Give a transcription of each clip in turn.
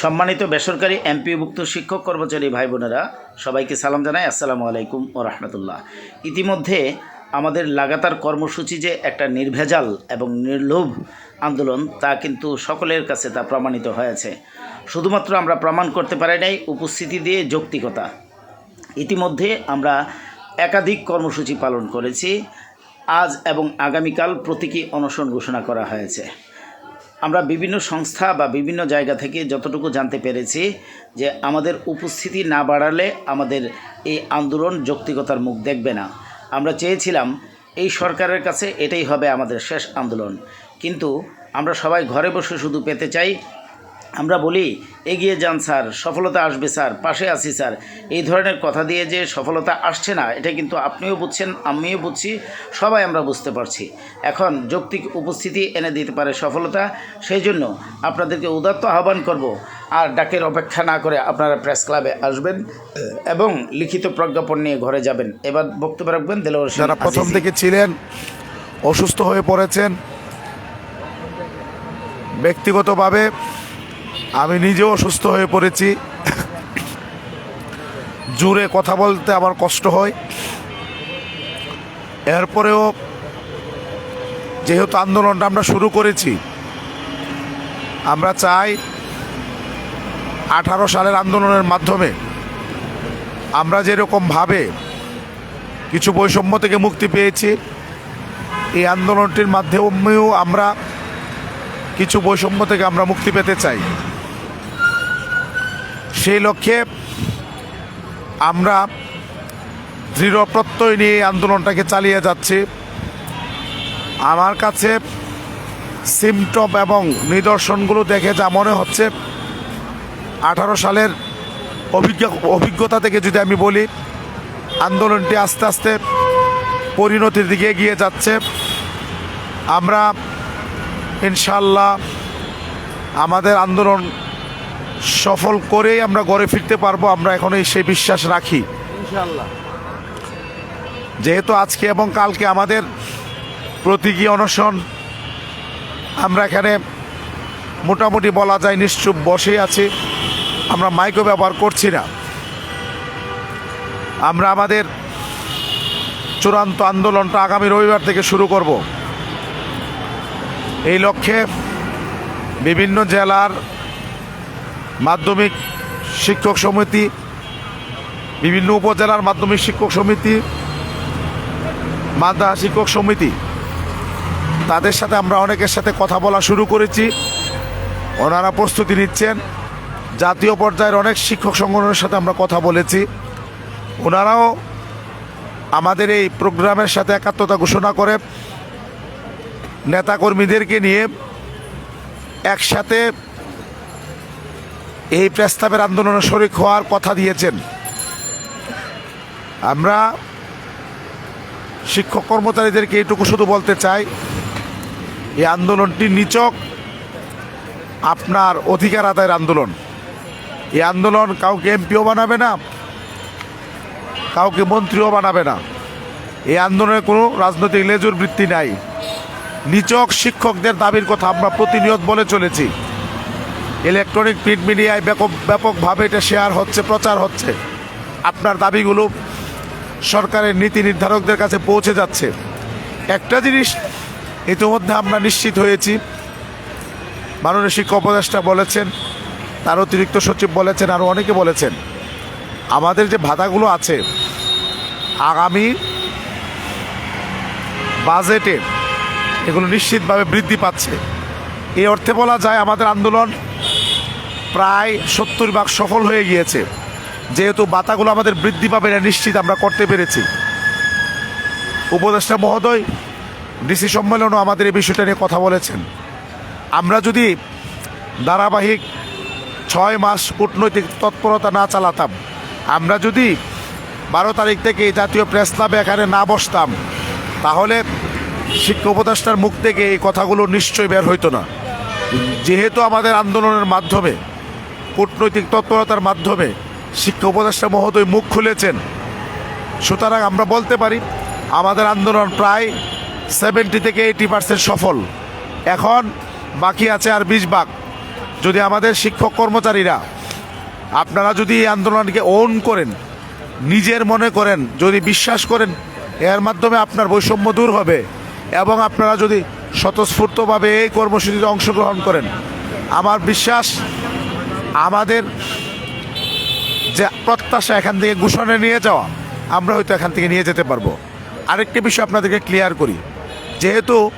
সম্মানিত বেসরকারি এমপিভুক্ত শিক্ষক কর্মচারী ভাই বোনেরা, সবাইকে সালাম জানাই। আসসালামু আলাইকুম ও রহমতুল্লাহ। ইতিমধ্যে আমাদের লাগাতার কর্মসূচি যে একটা নির্ভেজাল এবং নির্লোভ আন্দোলন, তা কিন্তু সকলের কাছে তা প্রমাণিত হয়েছে। শুধুমাত্র আমরা প্রমাণ করতে পারি নাই, উপস্থিতি দিয়ে যৌক্তিকতা। ইতিমধ্যে আমরা একাধিক কর্মসূচি পালন করেছি। আজ এবং আগামীকাল প্রতীকী অনশন ঘোষণা করা হয়েছে। আমরা বিভিন্ন সংস্থা বা বিভিন্ন জায়গা থেকে যতটুকু জানতে পেরেছি যে আমাদের উপস্থিতি না বাড়ালে আমাদের এই আন্দোলন যৌক্তিকতার মুখ দেখবে না। আমরা চেয়েছিলাম এই সরকারের কাছে এটাই হবে আমাদের শেষ আন্দোলন। কিন্তু আমরা সবাই ঘরে বসে শুধু পেতে চাই আমরা বলি এগিয়ে যান স্যার সফলতা আসবে স্যার পাশে আছি স্যার। এই ধরনের কথা দিয়ে যে সফলতা আসছে না এটা কিন্তু আপনিও বুঝছেন আমিও বুঝছি সবাই আমরা বুঝতে পারছি। এখন যৌক্তিক উপস্থিতি এনে দিতে পারে সফলতা সেই জন্য আপনাদেরকে উদাত্ত আহ্বান করব। আর ডাকের অপেক্ষা না করে আপনারা প্রেস ক্লাবে আসবেন এবং লিখিত প্রজ্ঞাপন নিয়ে ঘরে যাবেন। এবার বক্তব্য রাখবেন দেলোয়ার যারা প্রথম থেকে ছিলেন অসুস্থ হয়ে পড়েছেন ব্যক্তিগতভাবে আমি নিজেও অসুস্থ হয়ে পড়েছি। জুড়ে কথা বলতে আমার কষ্ট হয়। এরপরেও যেহেতু আন্দোলনটা আমরা শুরু করেছি, আমরা চাই আঠারো সালের আন্দোলনের মাধ্যমে আমরা যেরকমভাবে কিছু বৈষম্য থেকে মুক্তি পেয়েছি, এই আন্দোলনটির মাধ্যমেও আমরা কিছু বৈষম্য থেকে আমরা মুক্তি পেতে চাই। সেই লক্ষ্যে আমরা দৃঢ় প্রত্যয় নিয়ে আন্দোলনটাকে চালিয়ে যাচ্ছি। আমার কাছে সিমটম এবং নিদর্শনগুলো দেখে যা মনে হচ্ছে, আঠারো সালের অভিজ্ঞ, অভিজ্ঞতা থেকে যদি আমি বলি, আন্দোলনটি আস্তে আস্তে পরিণতির দিকে এগিয়ে যাচ্ছে। আমরা ইনশাল্লাহ আমাদের আন্দোলন সফল করেই আমরা গড়ে ফিরতে পারব আমরা এখনই সেই বিশ্বাস রাখি। যেহেতু আজকে এবং কালকে আমাদের প্রতীকী অনশন আমরা এখানে মোটামুটি বলা যায় নিশ্চুপ বসেই আছি আমরা মাইকও ব্যবহার করছি না। আমরা আমাদের চূড়ান্ত আন্দোলনটা আগামী রবিবার থেকে শুরু করব। এই লক্ষ্যে বিভিন্ন জেলার মাধ্যমিক শিক্ষক সমিতি, বিভিন্ন উপজেলার মাধ্যমিক শিক্ষক সমিতি, মাদ্রাসা শিক্ষক সমিতি। তাদের সাথে আমরা অনেকের সাথে কথা বলা শুরু করেছি। ওনারা প্রস্তুতি নিচ্ছেন। জাতীয় পর্যায়ের অনেক শিক্ষক সংগঠনের সাথে আমরা কথা বলেছি। ওনারাও আমাদের এই প্রোগ্রামের সাথে একাত্মতা ঘোষণা করে নেতাকর্মীদেরকে নিয়ে একসাথে এই প্রস্তাবের আন্দোলনে শরিক হওয়ার কথা দিয়েছেন। আমরা শিক্ষক কর্মচারীদেরকে এইটুকু শুধু বলতে চাই, এই আন্দোলনটি নিচক আপনার অধিকার আদায়ের আন্দোলন। এই আন্দোলন কাউকে এমপিও বানাবে না, কাউকে মন্ত্রীও বানাবে না। এই আন্দোলনে কোনো রাজনৈতিক লেজুর বৃত্তি নাই। নিচক শিক্ষকদের দাবির কথা আমরা প্রতিনিয়ত বলে চলেছি। ইলেকট্রনিক প্রিন্ট মিডিয়ায় ব্যাপক, ব্যাপকভাবে এটা শেয়ার হচ্ছে, প্রচার হচ্ছে। আপনার দাবিগুলো সরকারের নীতি নির্ধারকদের কাছে পৌঁছে যাচ্ছে। একটা জিনিস ইতিমধ্যে আমরা নিশ্চিত হয়েছি, মাননীয় শিক্ষা উপদেষ্টা বলেছেন, তার অতিরিক্ত সচিব বলেছেন আরও অনেকে বলেছেন, আমাদের যে ভাতাগুলো আছে, আগামী বাজেটে এগুলো নিশ্চিতভাবে বৃদ্ধি পাচ্ছে। এই অর্থে বলা যায়, আমাদের আন্দোলন প্রায় সত্তর ভাগ সফল হয়ে গিয়েছে। যেহেতু বাতাগুলো আমাদের বৃদ্ধি পাবে না, নিশ্চিত আমরা করতে পেরেছি। উপদেষ্টা মহোদয়, ডিসি সম্মেলনও আমাদের এই বিষয়টা নিয়ে কথা বলেছেন। আমরা যদি ধারাবাহিক ছয় মাস কূটনৈতিক তৎপরতা না চালাতাম, আমরা যদি বারো তারিখ থেকে জাতীয় প্রেস ক্লাবে এখানে না বসতাম, তাহলে শিক্ষা উপদেষ্টার মুখ থেকে এই কথাগুলো নিশ্চয়ই বের হইতো না। যেহেতু আমাদের আন্দোলনের মাধ্যমে কূটনৈতিক তৎপরতার মাধ্যমে শিক্ষা উপদেষ্টা মহোদয় মুখ খুলেছেন। সুতরাং আমরা বলতে পারি, আমাদের আন্দোলন প্রায় সেভেন্টি থেকে এইটি পার্সেন্ট সফল। এখন বাকি আছে আর বিশ ভাগ। যদি আমাদের শিক্ষক কর্মচারীরা আপনারা যদি এই আন্দোলনকে ওন করেন, নিজের মনে করেন, যদি বিশ্বাস করেন, এর মাধ্যমে আপনার বৈষম্য দূর হবে এবং আপনারা যদি স্বতঃস্ফূর্তভাবে এই কর্মসূচিতে অংশগ্রহণ করেন। আমার বিশ্বাস আমাদের যে প্রত্যাশা এখান থেকে ঘোষণা নিয়ে যাওয়া, আমরা হয়তো এখান থেকে নিয়ে যেতে পারব। আরেকটি বিষয় আপনাদেরকে ক্লিয়ার করি। যেহেতু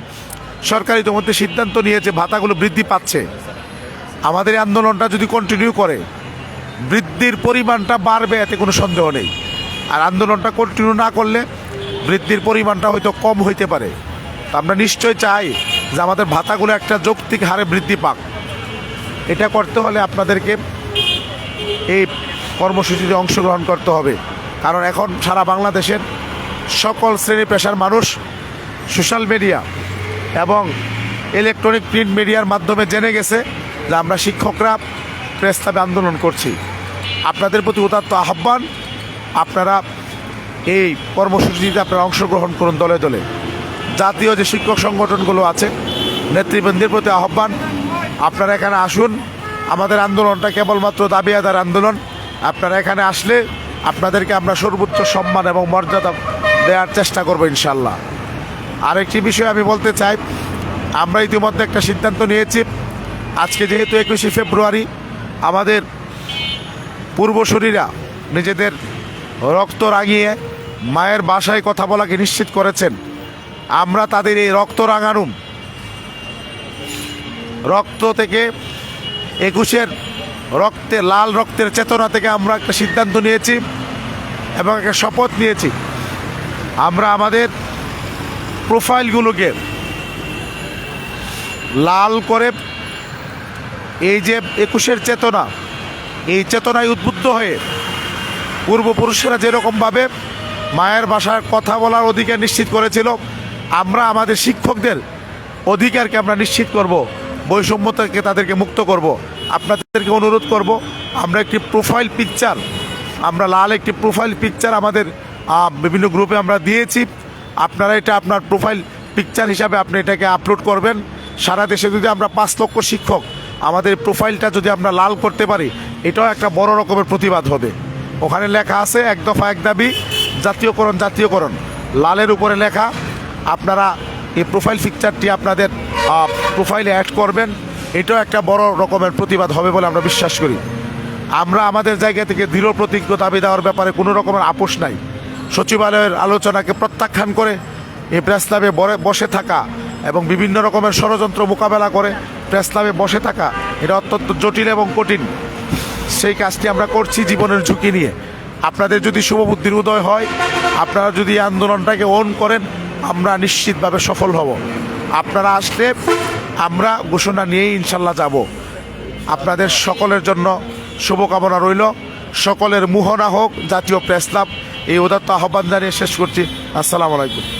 সরকার ইতিমধ্যে সিদ্ধান্ত নিয়েছে, ভাতাগুলো বৃদ্ধি পাচ্ছে, আমাদের এই আন্দোলনটা যদি কন্টিনিউ করে, বৃদ্ধির পরিমাণটা বাড়বে, এতে কোনো সন্দেহ নেই। আর আন্দোলনটা কন্টিনিউ না করলে, বৃদ্ধির পরিমাণটা হয়তো কম হইতে পারে। আমরা নিশ্চয় চাই যে আমাদের ভাতাগুলো একটা যৌক্তিক হারে বৃদ্ধি পাক। এটা করতে হলে আপনাদেরকে এই কর্মসূচিতে অংশগ্রহণ করতে হবে। কারণ এখন সারা বাংলাদেশের সকল শ্রেণি পেশার মানুষ সোশ্যাল মিডিয়া এবং ইলেকট্রনিক প্রিন্ট মিডিয়ার মাধ্যমে জেনে গেছে যে আমরা শিক্ষকরা প্রেস্তাবে আন্দোলন করছি। আপনাদের প্রতি উদাত্ত আহ্বান, আপনারা এই কর্মসূচিতে আপনারা অংশগ্রহণ করুন দলে দলে। জাতীয় যে শিক্ষক সংগঠনগুলো আছে, নেতৃবৃন্দের প্রতি আহ্বান আপনারা এখানে আসুন। আমাদের আন্দোলনটা কেবলমাত্র দাবি আদার আন্দোলন। আপনারা এখানে আসলে আপনাদেরকে আমরা সর্বোচ্চ সম্মান এবং মর্যাদা দেওয়ার চেষ্টা করব ইনশাল্লাহ আরেকটি বিষয় আমি বলতে চাই, আমরা ইতিমধ্যে একটা সিদ্ধান্ত নিয়েছি। আজকে যেহেতু একুশে ফেব্রুয়ারি, আমাদের পূর্বসূরীরা নিজেদের রক্ত রাঙিয়ে মায়ের বাসায় কথা বলাকে নিশ্চিত করেছেন। আমরা তাদের এই রক্ত রাঙানো রক্ত থেকে একুশের রক্তে, লাল রক্তের চেতনা থেকে আমরা একটা সিদ্ধান্ত নিয়েছি এবং একটা শপথ নিয়েছি। আমরা আমাদের প্রোফাইলগুলোকে লাল করে এই যে একুশের চেতনা, এই চেতনায় উদ্বুদ্ধ হয়ে পূর্বপুরুষেরা যেরকমভাবে মায়ের ভাষার কথা বলার অধিকার নিশ্চিত করেছিল, আমরা আমাদের শিক্ষকদের অধিকারকে আমরা নিশ্চিত করব। বৈষম্য থেকে তাদেরকে মুক্ত করব। আপনাদেরকে অনুরোধ করব, আমরা একটি প্রোফাইল পিকচার আমরা লাল একটি প্রোফাইল পিকচার আমাদের বিভিন্ন গ্রুপে আমরা দিয়েছি। আপনারা এটা আপনার প্রোফাইল পিকচার হিসাবে আপনি এটাকে আপলোড করবেন। সারা দেশে যদি আমরা পাঁচ লক্ষ শিক্ষক, আমাদের প্রোফাইলটা যদি আমরা লাল করতে পারি, এটাও একটা বড় রকমের প্রতিবাদ হবে। ওখানে লেখা আছে, এক দফা এক দাবি, জাতীয়করণ জাতীয়করণ। লালের উপরে লেখা, আপনারা এই প্রোফাইল পিকচারটি আপনাদের প্রোফাইলে অ্যাড করবেন। এটাও একটা বড় রকমের প্রতিবাদ হবে বলে আমরা বিশ্বাস করি। আমরা আমাদের জায়গা থেকে দৃঢ় প্রতিজ্ঞ দাবি দেওয়ার ব্যাপারে কোনো রকমের আপোষ নাই। সচিবালয়ের আলোচনাকে প্রত্যাখ্যান করে এই প্রেস ক্লাবে বসে থাকা এবং বিভিন্ন রকমের ষড়যন্ত্র মোকাবেলা করে প্রেস ক্লাবে বসে থাকা, এটা অত্যন্ত জটিল এবং কঠিন। সেই কাজটি আমরা করছি জীবনের ঝুঁকি নিয়ে। আপনাদের যদি শুভবুদ্ধির উদয় হয়, আপনারা যদি আন্দোলনটাকে অন করেন আমরা নিশ্চিতভাবে সফল হব। আপনারা আসলে আমরা ঘোষণা নিয়েই ইনশাল্লাহ যাব। আপনাদের সকলের জন্য শুভকামনা রইল। সকলের মোহনা হোক, জাতীয় প্রেস ক্লাব। এই উদাত্ত আহ্বান জানিয়ে শেষ করছি। আসসালামু আলাইকুম।